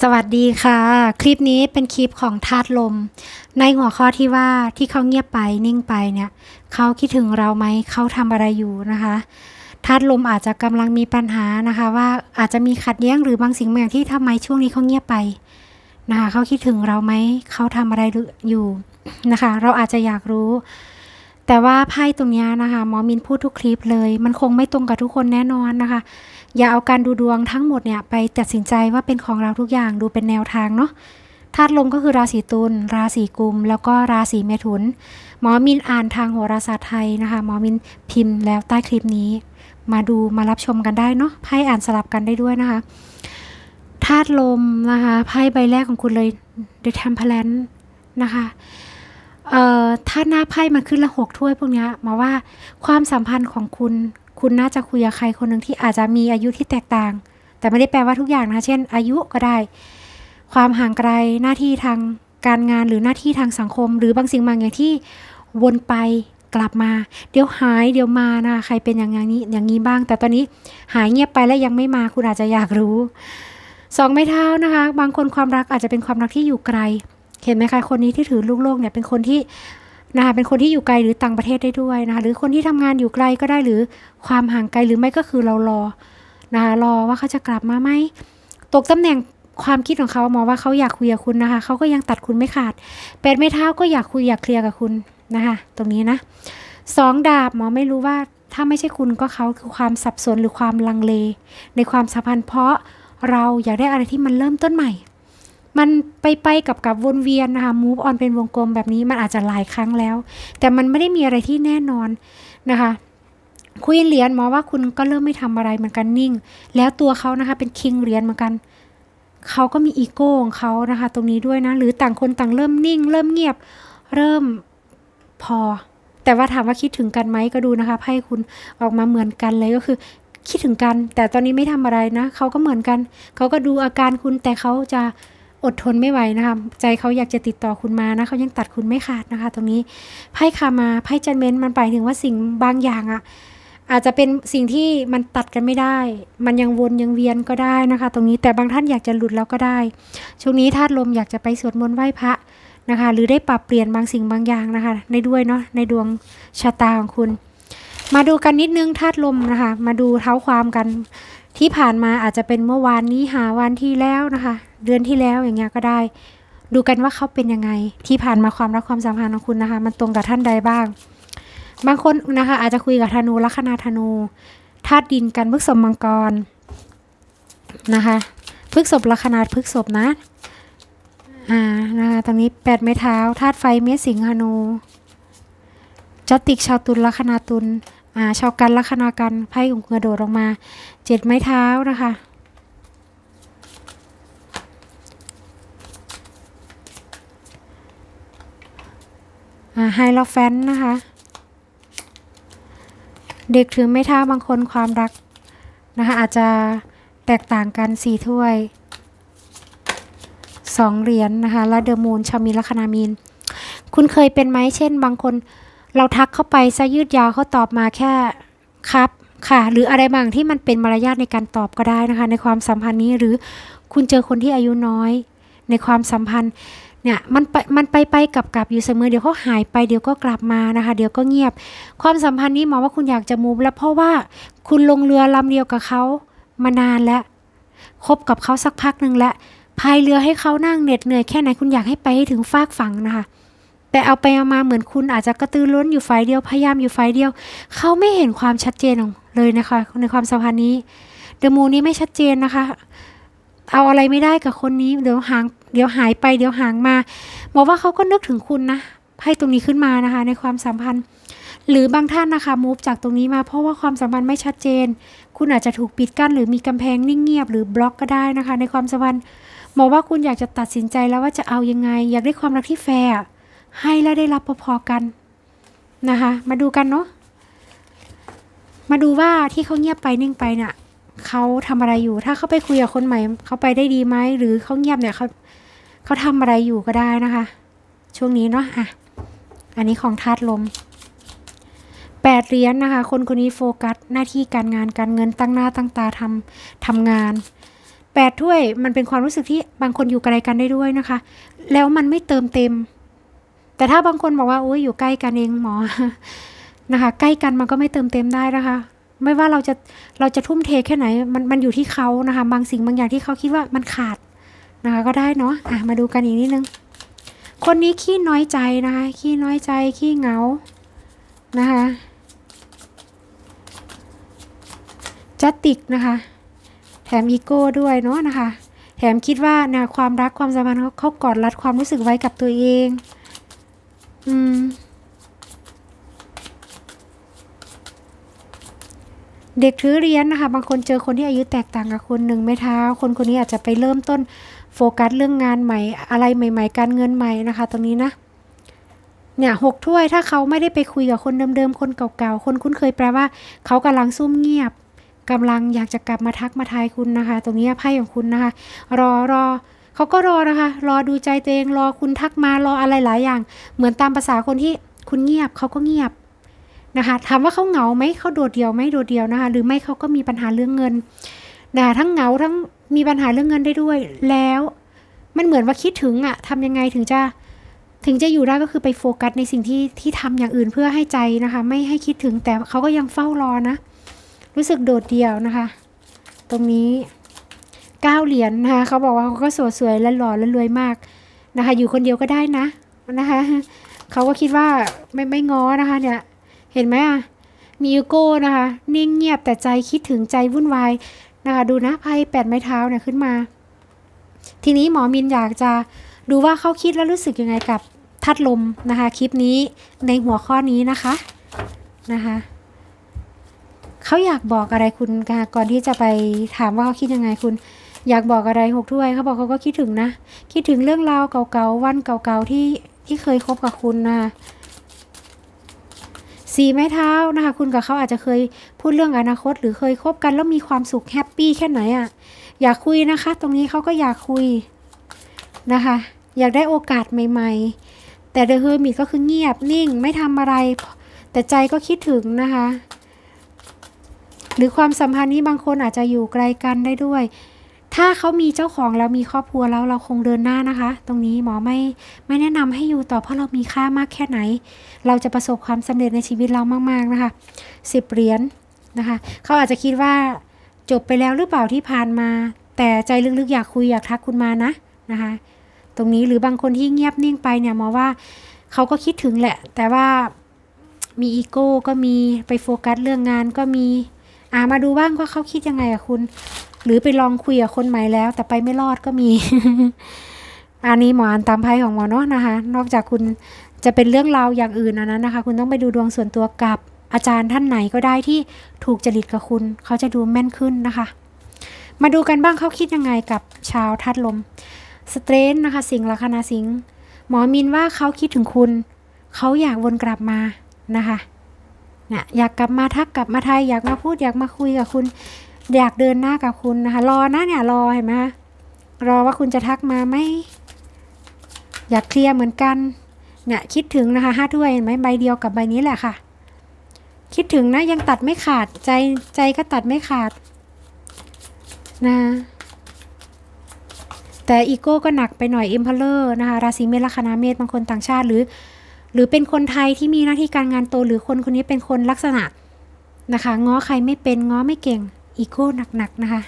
สวัสดีค่ะ คลิปนี้เป็นคลิปของธาตุลม ในหัวข้อที่ว่าที่เขาเงียบไปนิ่งไปเนี่ยเขาคิดถึงเราไหมเขาทำอะไรอยู่นะคะธาตุลมอาจจะกำลังมีปัญหานะคะ ว่าอาจจะมีขัดแย้งหรือบางสิ่งบางอย่างที่ทำไมช่วงนี้เขาเงียบไปนะคะเขาคิดถึงเราไหมเขาทำอะไรอยู่นะคะ เราอาจจะอยากรู้ แต่ว่าไพ่ตรงนี้นะคะหมอมินพูดทุกคลิปเลย มันคงไม่ตรงกับทุกคนแน่นอนนะคะ อย่าเอาการดูดวงทั้งหมดเนี่ยไปตัดสินใจว่าเป็นของเราทุกอย่างดูเป็นแนวทางเนาะธาตุลมก็คือราศีตุลราศีกุม แล้วก็ราศีเมถุน หมอมินอ่านทางโหราศาสตร์ไทยนะคะ หมอมินพิมพ์แล้วใต้คลิปนี้ มาดูมารับชมกันได้เนาะไพ่อ่านสลับกันได้ด้วยนะคะธาตุลมนะคะไพ่ใบแรกของคุณเลย The Temperance นะคะ เอ่อถ้าหน้าไพ่มันขึ้นละหกถ้วยพวกนี้มาว่าความสัมพันธ์ของคุณ คุณน่าจะคุยกับใครคนหนึ่งที่อาจจะมีอายุที่แตกต่าง แต่ไม่ได้แปลว่าทุกอย่างนะ เช่น อายุก็ได้ ความห่างไกลหน้าที่ทางการงานหรือหน้าที่ทางสังคม หรือบางสิ่งบางอย่างที่วนไปกลับมา เดี๋ยวหายเดี๋ยวมานะใครเป็นอย่างนี้อย่างนี้บ้าง แต่ตอนนี้หายเงียบไปแล้วยังไม่มาคุณอาจจะอยากรู้สองไม้เท้านะคะ บางคนความรักอาจจะเป็นความรักที่อยู่ไกล เห็นไหมคะคนนี้ที่ถือลูกโลกเนี่ยเป็นคนที่นะคะเป็นคนที่อยู่ไกลหรือต่างประเทศได้ด้วยนะคะหรือคนที่ทำงานอยู่ไกลก็ได้หรือความห่างไกลหรือไม่ก็คือเรารอนะคะรอว่าเขาจะกลับมาไหมตกตำแหน่งความคิดของเขาหมอว่าเขาอยากคุยกับคุณนะคะเขาก็ยังตัดคุณไม่ขาดแปดไม้เท้าก็อยากคุยอยากเคลียร์กับคุณนะคะตรงนี้นะสองดาบหมอไม่รู้ว่าถ้าไม่ใช่คุณก็เขาคือความสับสนหรือความลังเล ในความสัมพันธ์เพราะเราอยากได้อะไรที่มันเริ่มต้นใหม่ มันไปไปกับกับวนเวียนนะคะ move on เป็นวงกลมแบบนี้มันอาจจะหลายครั้งแล้ว แต่มันไม่ได้มีอะไรที่แน่นอนนะคะคุยเหรียญหมอว่าคุณก็เริ่มไม่ทำอะไรเหมือนกันนิ่ง แล้วตัวเขานะคะเป็นคิงเหรียญเหมือนกันเขาก็มีอีโก้ของเขานะคะ ตรงนี้ด้วยนะ หรือต่างคนต่างเริ่มนิ่ง เริ่มเงียบ เริ่มพอ แต่ว่าถามว่าคิดถึงกันไหมก็ดูนะคะไพ่คุณออกมาเหมือนกันเลยก็คือ คิดถึงกัน แต่ตอนนี้ไม่ทำอะไรนะเขาก็เหมือนกันเขาก็ดูอาการคุณแต่เขาจะ อดทนไม่ไหวนะคะใจเขาอยากจะติดต่อคุณมานะเขายังตัดคุณไม่ขาดนะคะ ตรงนี้ไพ่คามาไพ่จันเมนมันไปถึงว่าสิ่งบางอย่างอะอาจจะเป็นสิ่งที่มันตัดกันไม่ได้ มันยังวนยังเวียนก็ได้นะคะ ตรงนี้แต่บางท่านอยากจะหลุดแล้วก็ได้ ช่วงนี้ธาตุลมอยากจะไปสวดมนต์ไหว้พระนะคะ หรือได้ปรับเปลี่ยนบางสิ่งบางอย่างนะคะ ในด้วยเนาะในดวงชะตาของคุณ มาดูกันนิดนึงธาตุลมนะคะ มาดูเท้าความกัน ที่ผ่านมาอาจจะเป็นเมื่อวานนี้หาวันที่แล้วนะคะ เดือนที่แล้วอย่างเงี้ยก็ได้ ดูกันว่าเขาเป็นยังไง ที่ผ่านมาความรักความสัมพันธ์ของคุณนะคะ มันตรงกับท่านใดบ้าง บางคนนะคะ อาจจะคุยกับธนูลัคนาธนูธาตุดินกันพฤกษบมังกรนะคะพฤกษบลัคนาพฤกษบนะอ่านะคะตรงนี้แปดไม้เท้าธาตุไฟเมษสิงหนูจติกชาวตุลลัคนาตุล อ่าชาวกันลัคนากันไพ่ของกระโดดลงมาเจ็ดไม้เท้านะคะไฮโลแฟนนะคะ เด็กถือไม้เท้าบางคนความรักนะคะ อาจจะแตกต่างกันสี่ถ้วยสองเหรียญนนะคะและเดอะมูนชาวมีลัคนามีน คุณเคยเป็นไหมเช่น บางคน เราทักเข้าไปซะยืดยาวเขาตอบมาแค่ครับค่ะ หรืออะไรบางที่มันเป็นมารยาทในการตอบก็ได้นะคะ ในความสัมพันธ์นี้หรือคุณเจอคนที่อายุน้อย ในความสัมพันธ์เนี่ยมันไปมันไปไปกลับกลับอยู่เสมอเดี๋ยวเขาหายไปเดี๋ยวก็กลับมานะคะ เดี๋ยวก็เงียบ ความสัมพันธ์นี้หมอว่าคุณอยากจะมูฟแล้วเพราะว่าคุณลงเรือลำเดียวกับเขามานานแล้วคบกับเขาสักพักหนึ่งแล้วพายเรือให้เขานั่งเหน็ดเหนื่อยแค่ไหนคุณอยากให้ไปให้ถึงฟากฝั่งนะคะ แต่เอาไปเอามาเหมือนคุณอาจจะกระตือร้นอยู่ฝ่ายเดียวพยายามอยู่ฝ่ายเดียว เขาไม่เห็นความชัดเจนเลยนะคะในความสัมพันธ์นี้เดมูนี้ไม่ชัดเจนนะคะ เอาอะไรไม่ได้กับคนนี้เดี๋ยวหางเดี๋ยวหายไปเดี๋ยวหางมาบอกว่าเขาก็นึกถึงคุณนะให้ตรงนี้ขึ้นมานะคะ ในความสัมพันธ์ หรือบางท่านนะคะมูฟจากตรงนี้มาเพราะว่าความสัมพันธ์ไม่ชัดเจน คุณอาจจะถูกปิดกั้นหรือมีกำแพงนิ่งเงียบหรือบล็อกก็ได้นะคะ ในความสัมพันธ์บอกว่าคุณอยากจะตัดสินใจแล้วว่าจะเอายังไง อยากได้ความรักที่แฟร์ ให้และได้รับพอๆกันนะคะ มาดูกันเนาะมาดูว่าที่เขาเงียบไปนิ่งไปเนี่ยเขาทำอะไรอยู่ ถ้าเขาไปคุยกับคนใหม่เขาไปได้ดีไหมหรือเขาเงียบเนี่ยเขาเขาทำอะไรอยู่ก็ได้นะคะ ช่วงนี้เนาะอะอันนี้ของธาตุลมแปดเหรียญนะคะ คนคนนี้โฟกัสหน้าที่การงานการเงินตั้งหน้าตั้งตาทำทำงานแปดถ้วยมันเป็นความรู้สึกที่บางคนอยู่ไกลกันได้ด้วยนะคะ แล้วมันไม่เติมเต็ม แต่ถ้าบางคนบอกว่าโอ้ยอยู่ใกล้กันเองหมอนะคะ ใกล้กันมันก็ไม่เติมเต็มได้นะคะ ไม่ว่าเราจะเราจะทุ่มเทแค่ไหน มันมันอยู่ที่เขานะคะ บางสิ่งบางอย่างที่เขาคิดว่ามันขาดนะคะ ก็ได้เนาะอะมาดูกันอีกนิดนึง คนนี้ขี้น้อยใจนะคะขี้น้อยใจขี้เหงานะคะจัตติกนะคะแถมอีโก้ด้วยเนาะนะคะ แถมคิดว่านะความรักความสัมพันธ์เขาเขากอดรัดความรู้สึกไว้กับตัวเอง อืม เด็กถือเรียนนะคะ บางคนเจอคนที่อายุแตกต่างกับคนหนึ่งไม่เท้า คนคนนี้อาจจะไปเริ่มต้นโฟกัสเรื่องงานใหม่ อะไรใหม่ ๆ การเงินใหม่นะคะ ตรงนี้นะเนี่ยหกถ้วยถ้าเขาไม่ได้ไปคุยกับคนเดิมๆ คนเก่าๆ คนคุ้นเคยแปลว่า เขากำลังซุ่มเงียบกำลังอยากจะกลับมาทักมาทายคุณนะคะ ตรงนี้ไพ่ของคุณนะคะ รอรอ เขาก็รอนะคะ รอดูใจตัวเองรอคุณทักมารออะไรหลายอย่าง เหมือนตามภาษาคนที่คุณเงียบเขาก็เงียบนะคะถามว่าเขาเหงาไหมเขาโดดเดี่ยวไหมโดดเดี่ยวนะคะ หรือไม่เขาก็มีปัญหาเรื่องเงินนะคะทั้งเหงาทั้งมีปัญหาเรื่องเงินได้ด้วย แล้วมันเหมือนว่าคิดถึงอะทำยังไงถึงจะถึงจะอยู่ได้ก็คือไปโฟกัสในสิ่งที่ที่ทำอย่างอื่นเพื่อให้ใจนะคะ ไม่ให้คิดถึงแต่เขาก็ยังเฝ้ารอนะ รู้สึกโดดเดี่ยวนะคะ ตรงนี้ เก้าเหรียญนะคะเขาบอกว่าเขาก็สวยสวยและหล่อและรวยมากนะคะ อยู่คนเดียวก็ได้นะนะคะเขาก็คิดว่าไม่ไม่ง้อนะคะเนี่ยเห็นไหมอะมีอโก้นะคะนิ่งเงียบแต่ใจคิดถึงใจวุ่นวายนะคะดูนะไพ่แปดไม้เท้าเนี่ยขึ้นมา ทีนี้หมอมินอยากจะดูว่าเขาคิดแล้วรู้สึกยังไงกับทัดลมนะคะคลิปนี้ในหัวข้อนี้นะคะนะคะเขาอยากบอกอะไรคุณก่อนที่จะไปถามว่าเขาคิดยังไงคุณ อยากบอกอะไรหกถ้วยเขาบอกเขาก็คิดถึงนะ คิดถึงเรื่องราวเก่าๆวันเก่าๆที่ที่เคยคบกับคุณนะสีไม้เท้านะคะ คุณกับเขาอาจจะเคยพูดเรื่องอนาคต หรือเคยคบกันแล้วมีความสุขแฮปปี้แค่ไหนอะ่ะอยากคุยนะคะ ตรงนี้เขาก็อยากคุยนะคะ อยากได้โอกาสใหม่ ๆ แต่เดอะเฮอร์มิตก็คือเงียบนิ่งไม่ทำอะไร แต่ใจก็คิดถึงนะคะ หรือความสัมพันธ์นี้บางคนอาจจะอยู่ไกลกันได้ด้วย ถ้าเขามีเจ้าของแล้วมีครอบครัวแล้วเราคงเดินหน้านะคะ ตรงนี้หมอไม่ไม่แนะนำให้อยู่ต่อเพราะเรามีค่ามากแค่ไหน เราจะประสบความสำเร็จในชีวิตเรามากๆนะคะสิบเหรียญนะคะเขาอาจจะคิดว่าจบไปแล้วหรือเปล่าที่ผ่านมา แต่ใจลึกๆอยากคุยอยากทักคุณมานะนะคะตรงนี้หรือบางคนที่เงียบนิ่งไปเนี่ยหมอว่าเขาก็คิดถึงแหละ แต่ว่ามีอีโก้ก็มีไปโฟกัสเรื่องงานก็มีอ่ามาดูบ้างว่าเขาคิดยังไงอะคุณ หรือไปลองคุยกับคนใหม่แล้ว แต่ไปไม่รอดก็มี อันนี้หมออ่านตามไพ่ของหมอเนาะนะคะ นอกจากคุณจะเป็นเรื่องราวอย่างอื่นอันนั้นนะคะ คุณต้องไปดูดวงส่วนตัวกับอาจารย์ท่านไหนก็ได้ที่ถูกจริตกับคุณ เขาจะดูแม่นขึ้นนะคะ มาดูกันบ้างเขาคิดยังไงกับชาวทัดลมสเตรนนะคะ สิงห์ลัคนาสิงห์หมอมินว่าเขาคิดถึงคุณ เขาอยากวนกลับมานะคะนี่ยอยากกลับมาทักกลับมาไทยอยากมาพูดอยากมาคุยกับคุณ อยากเดินหน้ากับคุณนะคะ รอนะเนี่ยรอเห็นไหมรอว่าคุณจะทักมาไหมอยากเคลียร์เหมือนกันเนี่ยคิดถึงนะคะห้าถ้วยเห็นไหมใบเดียวกับใบนี้แหละค่ะ คิดถึงนะยังตัดไม่ขาดใจใจก็ตัดไม่ขาดนะแต่อีโก้ก็หนักไปหน่อยเอ็มพลเลอร์นะคะราศีเมษลัคนาเมษบางคนต่างชาติหรือ หรือเป็นคนไทยที่มีหน้าที่การงานโตหรือคนคนนี้เป็นคนลักษณะนะคะง้อใครไม่เป็นง้อไม่เก่ง อีโก้หนักๆนะคะ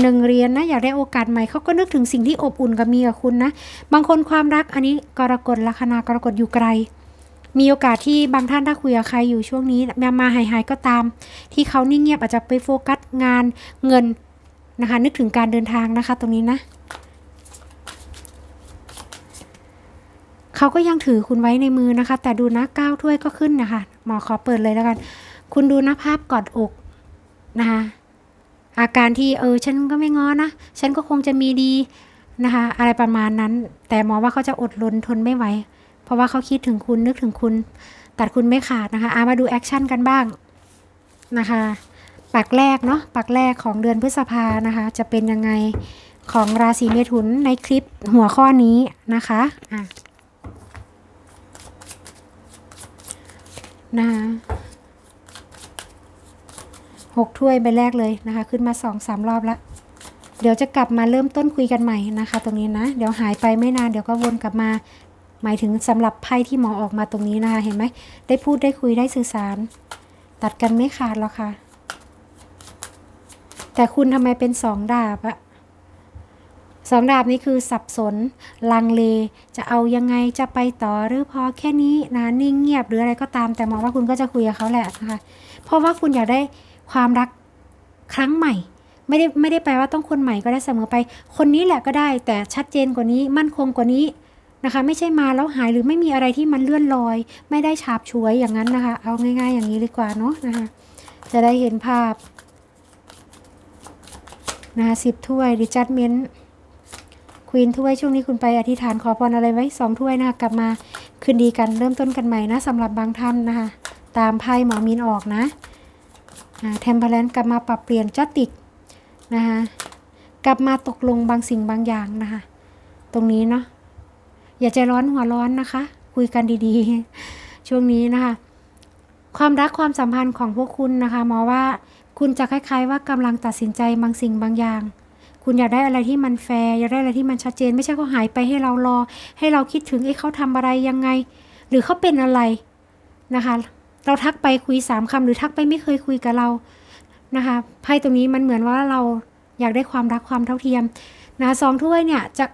หนึ่งเรียนนะอยากได้โอกาสใหม่เขาก็นึกถึงสิ่งที่อบอุ่นกับมีกับคุณนะ บางคนความรักอันนี้กรกฎลัคนากรกฎอยู่ไกล มีโอกาสที่บางท่านถ้าคุยกับใครอยู่ช่วงนี้มามาหายหายๆก็ตาม ที่เขานิ่งเงียบอาจจะไปโฟกัสงานเงินนะคะ นึกถึงการเดินทางนะคะ ตรงนี้นะเขาก็ยังถือคุณไว้ในมือนะคะ แต่ดูนะก้าวถ้วยก็ขึ้นนะคะหมอขอเปิดเลยแล้วกัน คุณดูนะภาพกอดอกนะคะอาการที่เออฉันก็ไม่ง้อนะ ฉันก็คงจะมีดีนะคะอะไรประมาณนั้น แต่หมอว่าเขาจะอดรนทนไม่ไหว เพราะว่าเขาคิดถึงคุณนึกถึงคุณ ตัดคุณไม่ขาดนะคะอามาดูแอคชั่นกันบ้างนะคะปักแรกเนาะปักแรกของเดือนพฤษภานะคะ จะเป็นยังไงของราศีเมถุนในคลิปหัวข้อนี้นะคะอะนะคะ หกถ้วยใบแรกเลยนะคะ ขึ้นมาสองสามรอบละเดี๋ยวจะกลับมาเริ่มต้นคุยกันใหม่นะคะ ตรงนี้นะ เดี๋ยวหายไปไม่นานเดี๋ยวก็วนกลับมา หมายถึงสำหรับไพ่ที่หมอออกมาตรงนี้นะคะ เห็นไหมได้พูดได้คุยได้สื่อสาร ตัดกันไม่ขาดหรอกค่ะ แต่คุณทำไมเป็นสองดาบอะสองดาบนี้คือสับสน ลังเล จะเอายังไงจะไปต่อหรือพอแค่นี้นะนิ่งเงียบหรืออะไรก็ตามแต่มองว่าคุณก็จะคุยกับเขาแหละนะคะ เพราะว่าคุณอยากได้ ความรักครั้งใหม่ ไม่ได้ไม่ได้แปลว่าต้องคนใหม่ก็ได้เสมอไป คนนี้แหละก็ได้ แต่ชัดเจนกว่านี้มั่นคงกว่านี้นะคะ ไม่ใช่มาแล้วหายหรือไม่มีอะไรที่มันเลื่อนลอย ไม่ได้ฉาบฉวยอย่างนั้นนะคะ เอาง่ายๆ อย่างนี้ดีกว่าเนาะนะคะ จะได้เห็นภาพนะคะสิบถ้วยดิจัดเมนควีนถ้วยช่วงนี้คุณไปอธิษฐานขอพรอะไรไว้สองถ้วยนะคะกลับมาคืนดีกันเริ่มต้นกันใหม่นะสำหรับบางท่านนะคะ ตามไพ่หมอมินออกนะ เทมเพลนกลับมาปรับเปลี่ยนจัติกนะคะกลับมาตกลงบางสิ่งบางอย่างนะคะ ตรงนี้เนาะอย่าใจร้อนหัวร้อนนะคะ คุยกันดีๆ ช่วงนี้นะคะ ความรักความสัมพันธ์ของพวกคุณนะคะหมอว่าคุณจะคล้ายๆ ว่ากำลังตัดสินใจบางสิ่งบางอย่าง คุณอยากได้อะไรที่มันแฟร์อยากได้อะไรที่มันชัดเจน ไม่ใช่เขาหายไปให้เรารอ ให้เราคิดถึงไอ้เขาทำอะไรยังไง หรือเขาเป็นอะไรนะคะ เราทักไปคุยสามคำหรือทักไปไม่เคยคุยกับเรานะคะไพ่ตรงนี้มันเหมือนว่าเราอยากได้ความรักความเท่าเทียมนะสองถ้วยเนี่ยจะ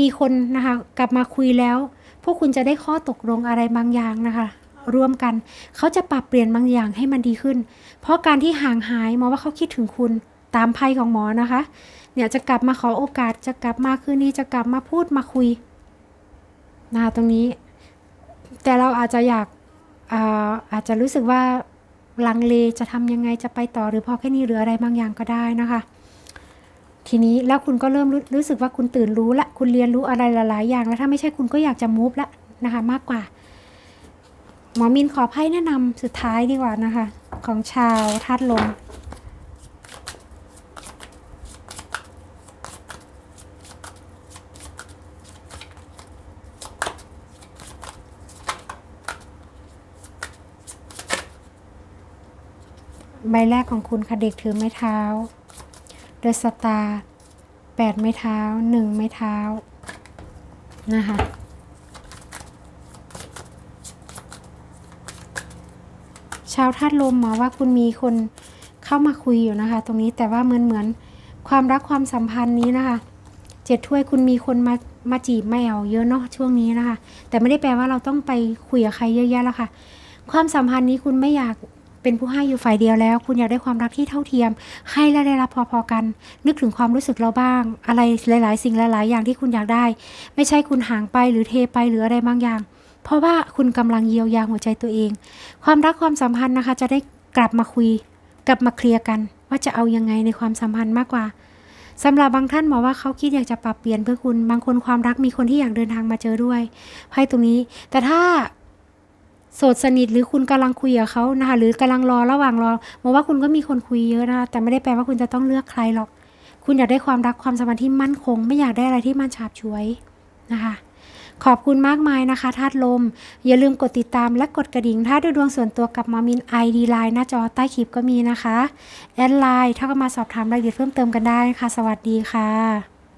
มีคนนะคะกลับมาคุยแล้ว พวกคุณจะได้ข้อตกลงอะไรบางอย่างนะคะร่วมกันเขาจะปรับเปลี่ยนบางอย่างให้มันดีขึ้น เพราะการที่ห่างหายหมอว่าเขาคิดถึงคุณตามไพ่ของหมอนะคะ เนี่ยจะกลับมาขอโอกาสจะกลับมาคืนนี้จะกลับมาพูดมาคุยนะคะตรงนี้ แต่เราอาจจะอยาก อาอาจจะรู้สึกว่าลังเลจะทำยังไงจะไปต่อหรือพอแค่นี้หรืออะไรบางอย่างก็ได้นะคะ ทีนี้แล้วคุณก็เริ่มรู้รู้สึกว่าคุณตื่นรู้ละคุณเรียนรู้อะไรหลายๆอย่าง แล้วถ้าไม่ใช่คุณก็อยากจะมูฟละนะคะมากกว่า หมอมินขอไพ่แนะนำสุดท้ายดีกว่านะคะ ของชาวธาตุลม ใบแรกของคุณค่ะเด็กถือไม้เท้าเดอะสตาร์แปดไม้เท้าหนึ่งไม้เท้านะคะชาวธาตุลมหมอว่าคุณมีคนเข้ามาคุยอยู่นะคะ ตรงนี้แต่ว่าเหมือนเหมือนความรักความสัมพันธ์นี้นะคะเจ็ดถ้วยคุณมีคนมามาจีบไม่เอาเยอะเนาะช่วงนี้นะคะ แต่ไม่ได้แปลว่าเราต้องไปคุยกับใครเยอะแยะแล้วค่ะ ความสัมพันธ์นี้คุณไม่อยาก เป็นผู้ให้อยู่ฝ่ายเดียวแล้ว คุณอยากได้ความรักที่เท่าเทียม ให้และได้รับพอๆกัน นึกถึงความรู้สึกเราบ้าง อะไรหลายๆ สิ่งหลาย ๆ อย่างที่คุณอยากได้ ไม่ใช่คุณห่างไปหรือเทไปหรืออะไรบางอย่าง เพราะว่าคุณกำลังเยียวยาหัวใจตัวเอง ความรักความสัมพันธ์นะคะ จะได้กลับมาคุย กลับมาเคลียร์กัน ว่าจะเอายังไงในความสัมพันธ์มากกว่าสำหรับบางท่านบอกว่าเขาคิดอยากจะปรับเปลี่ยนเพื่อคุณ บางคนความรักมีคนที่อยากเดินทางมาเจอด้วยไพ่ตรงนี้ แต่ถ้า โสดสนิทหรือคุณกำลังคุยกับเขานะคะหรือกำลังรอระหว่างรอบอกว่าคุณก็มีคนคุยเยอะนะคะแต่ไม่ได้แปลว่าคุณจะต้องเลือกใครหรอก คุณอยากได้ความรักความสัมพันธ์ที่มั่นคง ไม่อยากได้อะไรที่มันฉาบฉวยนะคะขอบคุณมากมายนะคะธาตุลม อย่าลืมกดติดตามและกดกระดิ่ง ถ้าดูดวงส่วนตัวกับมามิน ID Line หน้าจอใต้คลิปก็มีนะคะ แอดไลน์ถ้าก็มาสอบถามรายละเอียดเพิ่มเติมกันได้ค่ะ สวัสดีค่ะ